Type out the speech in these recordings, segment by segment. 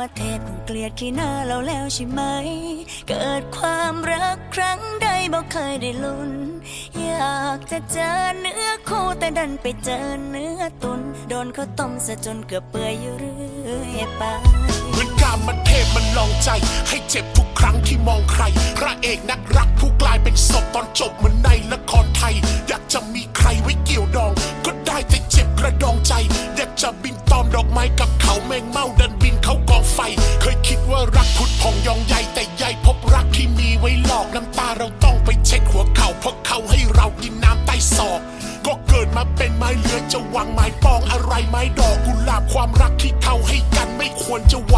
มาเทพคงเกลียดขี้หน้าเราแล้วใช่ไหม เกิดความรักครั้งใดบอกเคยได้ลุ้น อยากจะเจอเนื้อคู่แต่ดันไปเจอเนื้อตุน โดนเขาต้มซะจนเกือบเปื่อยอยู่เรื่อยไปเหมือนกามมันเทพมันลองใจ ให้เจ็บทุกครั้งที่มองใคร พระเอกนักรักผู้กลายเป็นศพตอนจบเหมือนในละครไทย อยากจะมีใครไว้เกี่ยวดอง ก็ได้แต่เจ็บกระดองใจ อยากจะบินตอมดอกไม้กับเขาแมงเม่า รักพุดพองยองใหญ่แต่ใหญ่พบรักที่มีไว้หลอกน้ำตาเราต้องไปเช็คหัวเข่าเพราะเขาให้เรากินน้ำใต้ศอกก็เกิดมาเป็นไม้เลื้อยจะวางไม้ปองอะไรไม้ดอกกุหลาบความรักที่เขาให้กันไม่ควรจะว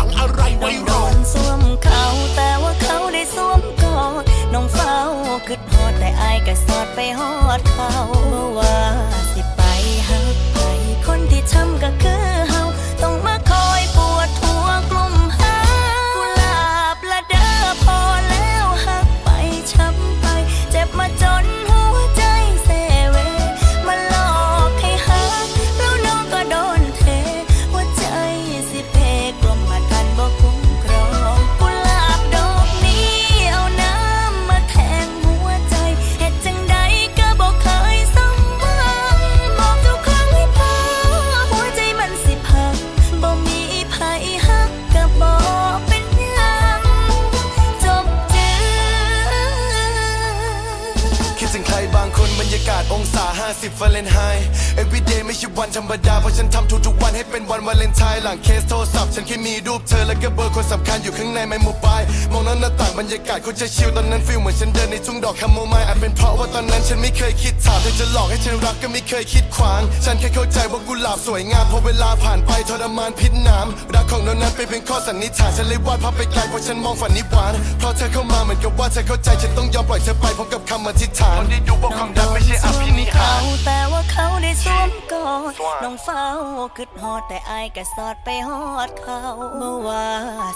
วาเลนไทน์หลังเคสโทรศัพท์ ฉันแค่มีรูปเธอและก็เบอร์คนสำคัญอยู่ข้างในไมโมบายมองนั้นหน้าต่างบรรยากาศคนจะชิลตอนนั้นฟิลเหมือนฉันเดินในทุ่งดอกคาโมไมล์อาจเป็นเพราะว่าตอนนั้นฉันไม่เคยคิดถามเธอจะหลอกให้ฉันรักก็ไม่เคยคิดขวาง ฉันแค่เข้าใจว่ากุหลาบสวยงามพอเวลาผ่านไปทรมานพิษน้ำรักของเรานั้นเป็นเพียงข้อสันนิษฐานฉันเลยวาดภาพไปไกลเพราะฉันมองฝันนิพพานเพราะเธอเข้ามาเหมือนกับว่าเธอเข้าใจฉันต้องยอมปล่อยเธอไปพร้อมกับคำอธิษฐานได้ดูว่าความรักไม่ใช่อภินิหารแต่ว่า เขาได้สวมกอดน้องเฝ้าคิดฮอดแต่อายก็สอดไปฮอดเขาเมื่อว่า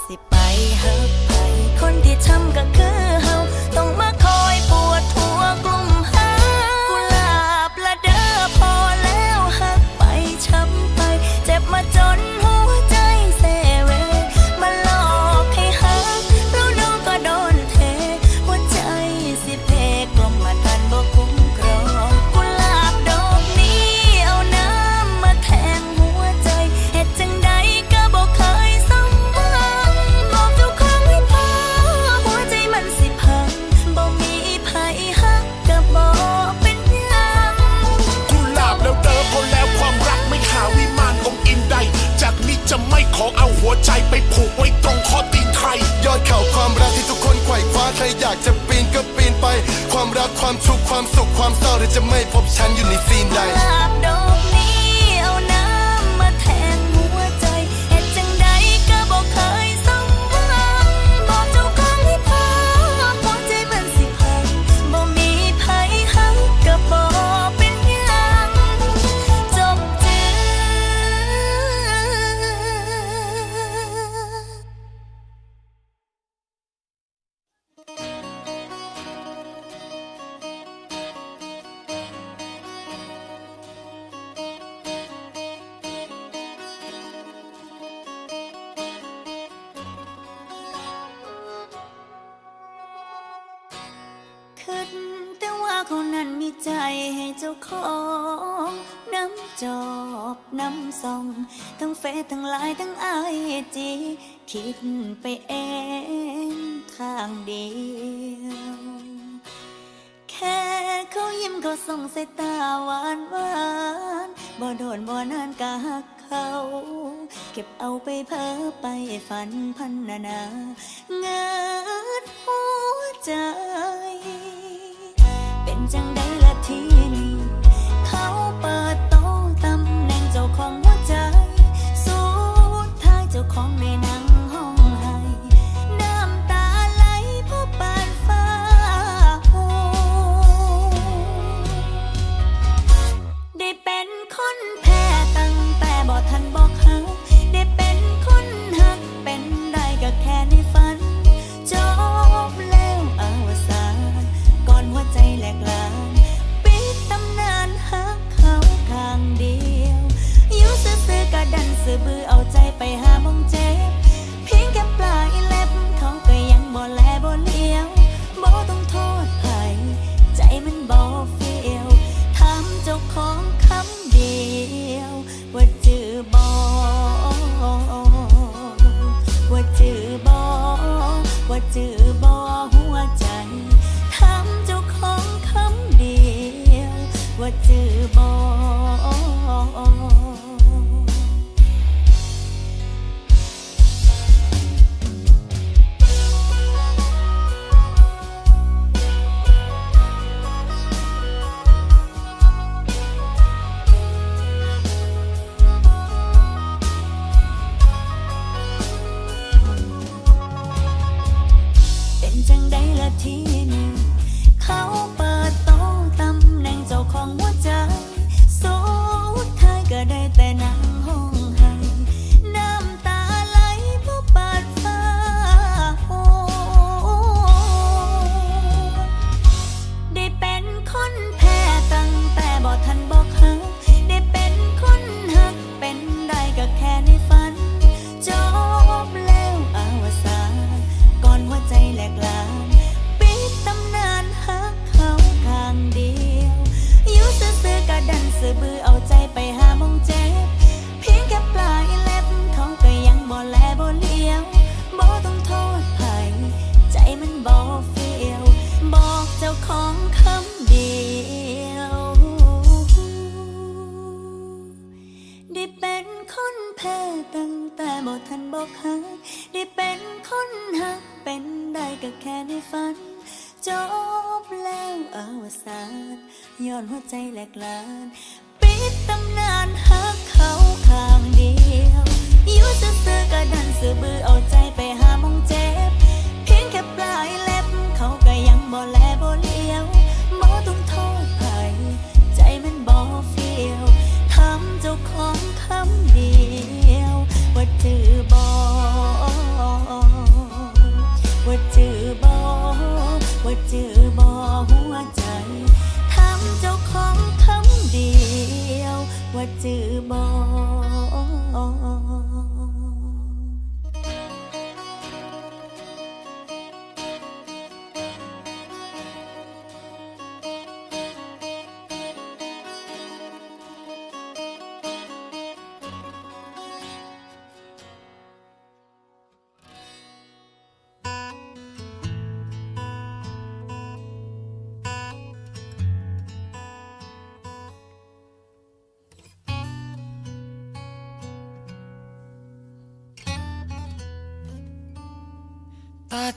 สิไปหักไป คนที่ช้ำก็คือเฮาต้องมาคอยปวดหัวกลุ่ม ยิ้มเขาส่งสายตาหวานหวานบ่โดนบ่นานกะหักเขา เก็บเอาไปเพ้อไปฝันพันนานา เงิดหัวใจ อง แต่บ่ทันบอกหักได้เป็นคนหักเป็นได้ก็แค่ในฝัน จบแล้วอาวสานย้อนหัวใจแหลกลาน ปิดตำนานหักเขาข้างเดียวอยู่ซื่อๆก็ดันซื่อบือเอาใจไปหามองเจ็บ เพียงแค่ปลายเล็บเขาก็ยังบ่แลบ่เลี้ยวบ่ต้องโทษไผใจมันบ่เฟียวทำเจ้าของคำเดียว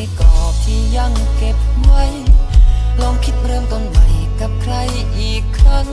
ไม่กรอบที่ยังเก็บไว้ ลองคิดเริ่มต้นใหม่กับใครอีกครั้ง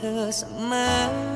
เธอเสมอ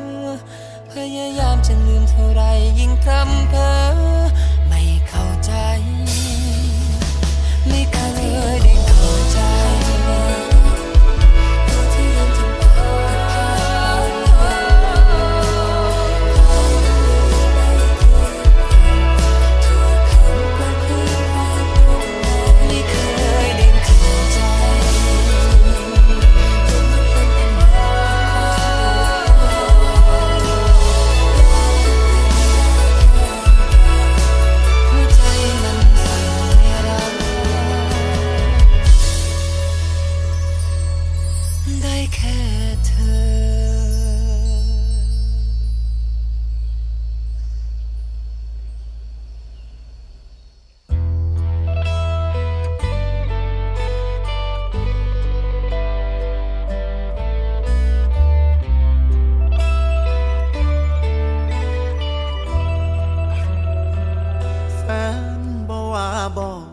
บอกว่าบอก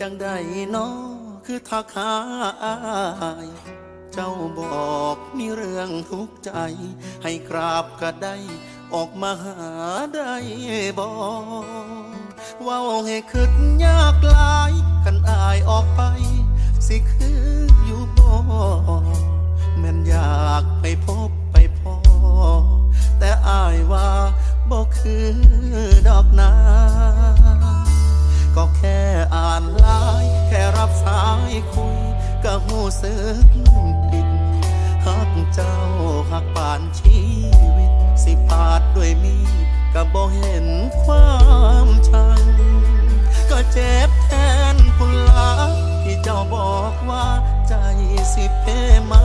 จังได้น้อคือทักหาอายเจ้าบอกมีเรื่องทุกข์ใจ ให้กราบก็ได้ ออกมาหาได้บอกว่าให้คิดยากหลายกันอายออกไป สิคืออยู่บ่แม่นอยากไปพบไปพอ แต่อายว่าบ่คือดอกนา ก็แค่อ่านไลายแค่รับสายคุยก็หูสึกผิดหักเจ้าหักปานชีวิต สิปาดด้วยมีก็บ่เห็นความชัง ก็เจ็บแทนคุณลาที่เจ้าบอกว่าใจสิเพมา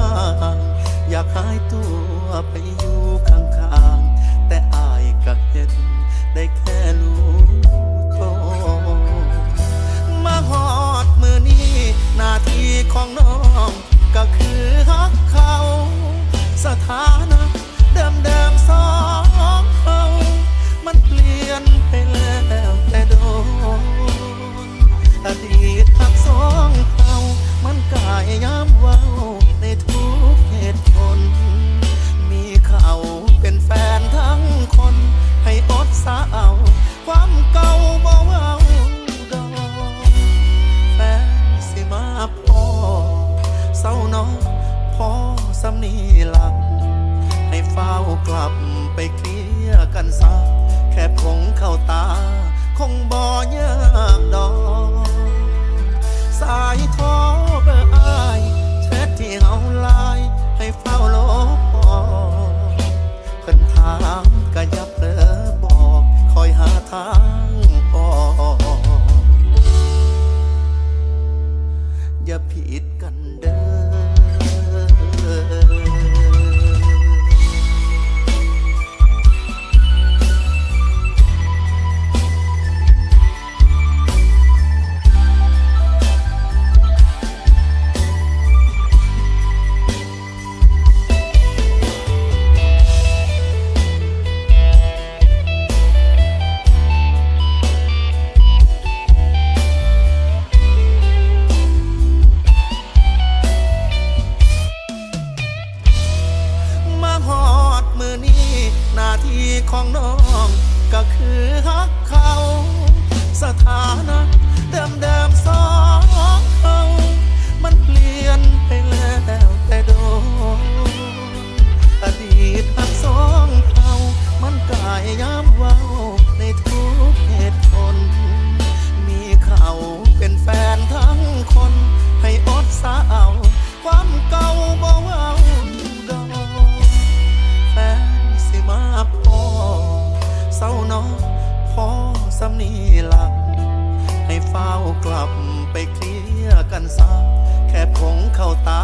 อยากหายตัวไปอยู่ข้างๆ แต่อายก็เห็นได้ หน้าที่ของน้องก็คือฮักเขา สถานะเดิมเดิมสองเขา มันเปลี่ยนไปแล้วแต่โดนอดีตฮักสองเขา มันกายย้ำว่า ที่ของน้องก็คือฮักเขา สถานะเดิมเดิมสองเขา มันเปลี่ยนไปแล้วแต่โดนอดีตฮักสองเขามันกายย้ำเว้าในทุกเหตุผล มีเขาเป็นแฟนทั้งคนให้อดสาำนีหลัก ให้เฝ้ากลับไปเคลียร์กันซะแค่ผงเข้าตา